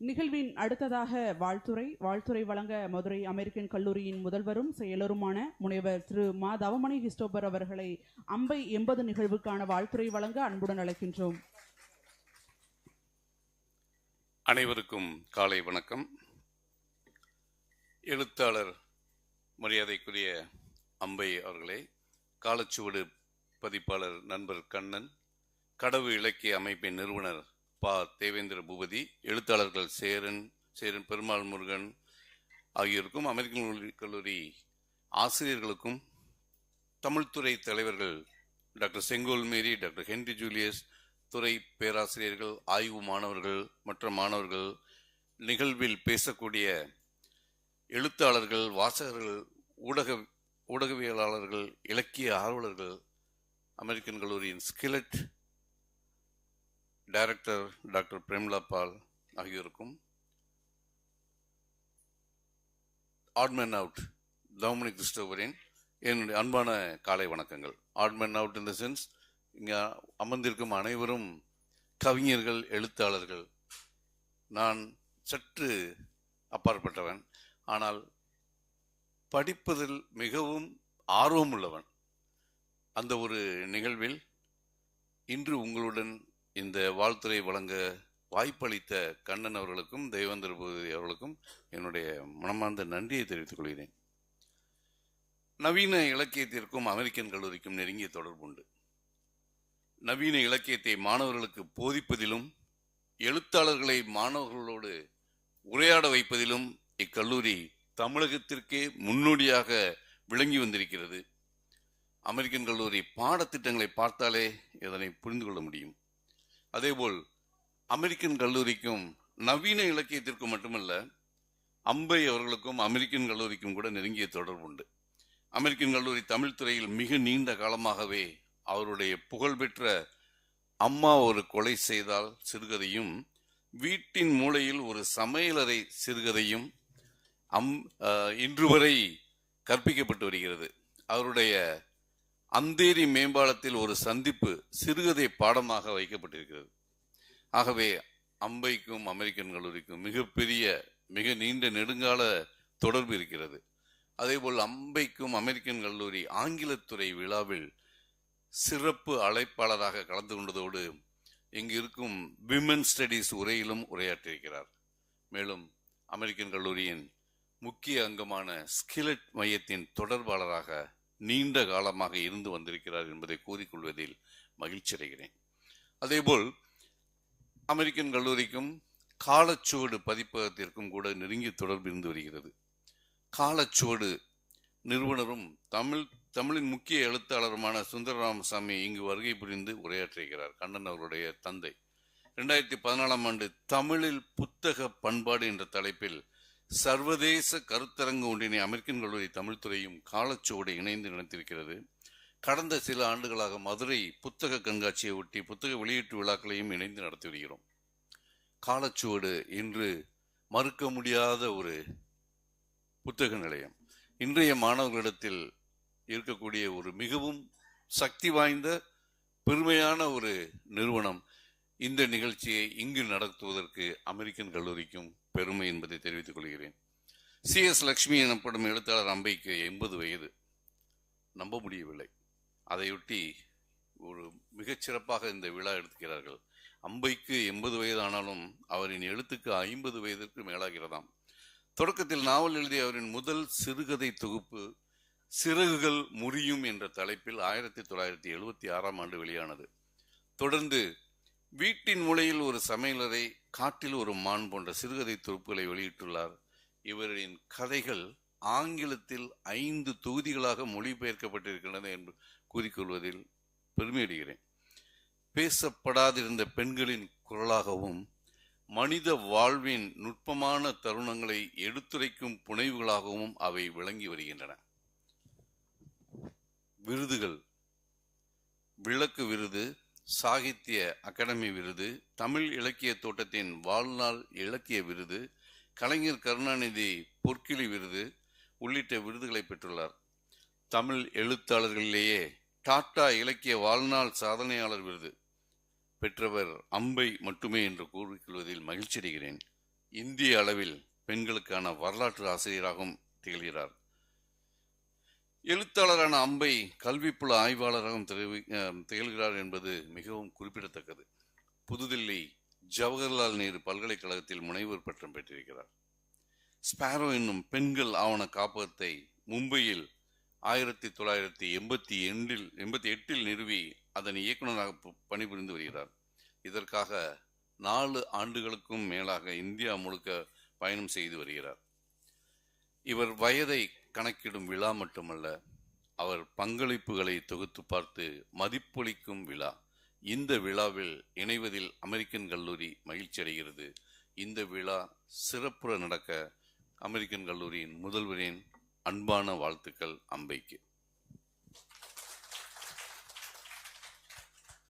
நிகழ்வின் அடுத்ததாக வாழ்த்துரை. வாழ்த்துரை வழங்க மதுரை அமெரிக்கன் கல்லூரியின் முதல்வரும் செயலருமான முனைவர் திரு. மா. தவமணி கிறிஸ்டோபர் அவர்களை அம்பை எண்பது நிகழ்வுக்கான வாழ்த்துரை வழங்க அன்புடன் அழைக்கின்றோம். அனைவருக்கும் காலை வணக்கம். எழுத்தாளர் மரியாதைக்குரிய அம்பை அவர்களே காலச்சுவடு பதிப்பாளர் நண்பர் கண்ணன் கடவு இலக்கிய அமைப்பின் நிறுவனர் பா தேவேந்திர பூபதி எழுத்தாளர்கள் சேரன் சேரன் பெருமாள் முருகன் ஆகியோருக்கும் அமெரிக்கன் கல்லூரி- ஆசிரியர்களுக்கும் தமிழ்துறை தலைவர்கள் டாக்டர் செங்கோல் மேரி டாக்டர் ஹென்ரி ஜூலியஸ் துறை பேராசிரியர்கள் ஆய்வு மாணவர்கள் மற்ற மாணவர்கள் நிகழ்வில் பேசக்கூடிய எழுத்தாளர்கள் வாசகர்கள் ஊடக ஊடகவியலாளர்கள் இலக்கிய ஆர்வலர்கள் அமெரிக்கன் கல்லூரியின் ஸ்கிலட் டைரக்டர் டாக்டர் பிரேம்லா பால் ஆகியோருக்கும் ஆட்மென் அவுட் தவமணி கிறிஸ்டோபரின் என்னுடைய அன்பான காலை வணக்கங்கள். ஆட்மென் அவுட் இன் த சென்ஸ் இங்கே அமர்ந்திருக்கும் அனைவரும் கவிஞர்கள் எழுத்தாளர்கள். நான் சற்று அப்பாற்பட்டவன் ஆனால் படிப்பதில் மிகவும் ஆர்வம் உள்ளவன் அந்த ஒரு நிகழ்வில் இன்று உங்களுடன் இந்த வாழ்த்துறை வழங்க வாய்ப்பளித்த கண்ணன் அவர்களுக்கும் தேவேந்திர பூதி அவர்களுக்கும் என்னுடைய மனமார்ந்த நன்றியை தெரிவித்துக் கொள்கிறேன். நவீன இலக்கியத்திற்கும் அமெரிக்கன் கல்லூரிக்கும் நெருங்கிய தொடர்பு உண்டு. நவீன இலக்கியத்தை மாணவர்களுக்கு போதிப்பதிலும் எழுத்தாளர்களை மாணவர்களோடு உரையாட வைப்பதிலும் இக்கல்லூரி தமிழகத்திற்கே முன்னோடியாக விளங்கி வந்திருக்கிறது. அமெரிக்கன் கல்லூரி பாடத்திட்டங்களை பார்த்தாலே இதனை புரிந்து கொள்ள முடியும். அதேபோல் அமெரிக்கன் கல்லூரிக்கும் நவீன இலக்கியத்திற்கும் மட்டுமல்ல அம்பை அவர்களுக்கும் அமெரிக்கன் கல்லூரிக்கும் கூட நெருங்கிய தொடர்பு உண்டு. அமெரிக்கன் கல்லூரி தமிழ் துறையில் மிக நீண்ட காலமாகவே அவருடைய புகழ்பெற்ற அம்மா ஒரு கொலை செய்தால் சிறுகதையும் வீட்டின் மூலையில் ஒரு சமையலறை சிறுகதையும் அம் இன்று வரை கற்பிக்கப்பட்டு வருகிறது. அவருடைய அந்தேரி மேம்பாலத்தில் ஒரு சந்திப்பு சிறுகதை பாடமாக வைக்கப்பட்டிருக்கிறது. ஆகவே அம்பைக்கும் அமெரிக்கன் கல்லூரிக்கும் மிகப்பெரிய மிக நீண்ட நெடுங்கால தொடர்பு இருக்கிறது. அதேபோல் அம்பைக்கும் அமெரிக்கன் கல்லூரி ஆங்கிலத்துறை விழாவில் சிறப்பு அழைப்பாளராக கலந்து கொண்டதோடு இங்கு இருக்கும் விமன் ஸ்டடீஸ் உரையிலும் உரையாற்றியிருக்கிறார். மேலும் அமெரிக்கன் கல்லூரியின் முக்கிய அங்கமான ஸ்கிலட் மையத்தின் தொடர்பாளராக நீண்ட காலமாக இருந்து வந்திருக்கிறார் என்பதை கூறிக்கொள்வதில் மகிழ்ச்சி அடைகிறேன். அதேபோல் அமெரிக்கன் கல்லூரிக்கும் காலச்சுவடு பதிப்பகத்திற்கும் கூட நெருங்கிய தொடர்பு இருந்து வருகிறது. காலச்சுவடு நிறுவனரும் தமிழ் தமிழின் முக்கிய எழுத்தாளருமான சுந்தரராமசாமி இங்கு வருகை புரிந்து உரையாற்றுகிறார் கண்ணன் அவருடைய தந்தை. ரெண்டாயிரத்தி பதினாலாம் ஆண்டு தமிழில் புத்தக பண்பாடு என்ற தலைப்பில் சர்வதேச கருத்தரங்கு ஒன்றினை அமெரிக்கன் கல்லூரி தமிழ்துறையும் காலச்சுவடு இணைந்து நடத்தியிருக்கிறது. கடந்த சில ஆண்டுகளாக மதுரை புத்தக கண்காட்சியை ஒட்டி புத்தக வெளியீட்டு விழாக்களையும் இணைந்து நடத்தி வருகிறோம். காலச்சுவடு இன்று மறுக்க முடியாத ஒரு புத்தக நிலையம். இன்றைய மாணவர்களிடத்தில் இருக்கக்கூடிய ஒரு மிகவும் சக்தி வாய்ந்த பெருமையான ஒரு நிறுவனம் இந்த நிகழ்ச்சியை இங்கு நடத்துவதற்கு அமெரிக்கன் கல்லூரிக்கும் பெருமை என்பதை தெரிவித்துக் கொள்கிறேன். சி. எஸ். லக்ஷ்மி எனப்படும் எழுத்தாளர் அம்பைக்கு எண்பது வயது. நம்ப முடியவில்லை. அதையொட்டி ஒரு மிகச்சிறப்பாக இந்த விழா எடுத்துக்கிறார்கள். அம்பைக்கு எண்பது வயது ஆனாலும் அவரின் எழுத்துக்கு ஐம்பது வயதிற்கு மேலாகிறதாம். தொடக்கத்தில் நாவல் எழுதிய அவரின் முதல் சிறுகதை தொகுப்பு சிறகுகள் முறியும் என்ற தலைப்பில் ஆயிரத்தி தொள்ளாயிரத்தி எழுபத்தி ஆறாம் ஆண்டு வெளியானது. தொடர்ந்து வீட்டின் மூலையில் ஒரு சமையலறை காட்டில் ஒரு மான் போன்ற சிறுகதை தொகுப்புகளை வெளியிட்டுள்ளார். இவரின் கதைகள் ஆங்கிலத்தில் ஐந்து தொகுதிகளாக மொழிபெயர்க்கப்பட்டிருக்கின்றன என்று கூறிக்கொள்வதில் பெருமையடைகிறேன். பேசப்படாதிருந்த பெண்களின் குரலாகவும் மனித வாழ்வின் நுட்பமான தருணங்களை எடுத்துரைக்கும் புனைவுகளாகவும் அவை விளங்கி வருகின்றன. விருதுகள் விளக்கு விருது சாகித்ய அகாடமி விருது தமிழ் இலக்கிய தோட்டத்தின் வாழ்நாள் இலக்கிய விருது கலைஞர் கருணாநிதி பொற்கிளி விருது உள்ளிட்ட விருதுகளை பெற்றுள்ளார். தமிழ் எழுத்தாளர்களிலேயே டாட்டா இலக்கிய வாழ்நாள் சாதனையாளர் விருது பெற்றவர் அம்பை மட்டுமே என்று கூறிக்கொள்வதில் மகிழ்ச்சி அடைகிறேன் இந்திய அளவில் பெண்களுக்கான வரலாற்று ஆசிரியராகவும் திகழ்கிறார். எழுத்தாளரான அம்பை கல்விப்புல ஆய்வாளராகவும் தெரிவி திகழ்கிறார் என்பது மிகவும் குறிப்பிடத்தக்கது. புதுதில்லி ஜவஹர்லால் நேரு பல்கலைக்கழகத்தில் முனைவர் பட்டம் பெற்றிருக்கிறார். ஸ்பாரோ என்னும் பெண்கள் ஆவண காப்பகத்தை மும்பையில் ஆயிரத்தி தொள்ளாயிரத்தி எண்பத்தி எண்டில் எண்பத்தி எட்டில் நிறுவி அதன் இயக்குநராக பணிபுரிந்து வருகிறார். இதற்காக நாலு ஆண்டுகளுக்கும் மேலாக இந்தியா முழுக்க பயணம் செய்து வருகிறார். இவர் வயதை கணக்கிடும் விழா மட்டுமல்ல அவர் பங்களிப்புகளை தொகுத்து பார்த்து மதிப்பளிக்கும் விழா. இந்த விழாவில் இணைவதில் அமெரிக்கன் கல்லூரி மகிழ்ச்சி அடைகிறது இந்த விழா சிறப்புற நடக்க அமெரிக்கன் கல்லூரியின் முதல்வரின் அன்பான வாழ்த்துக்கள் அம்பைக்கு.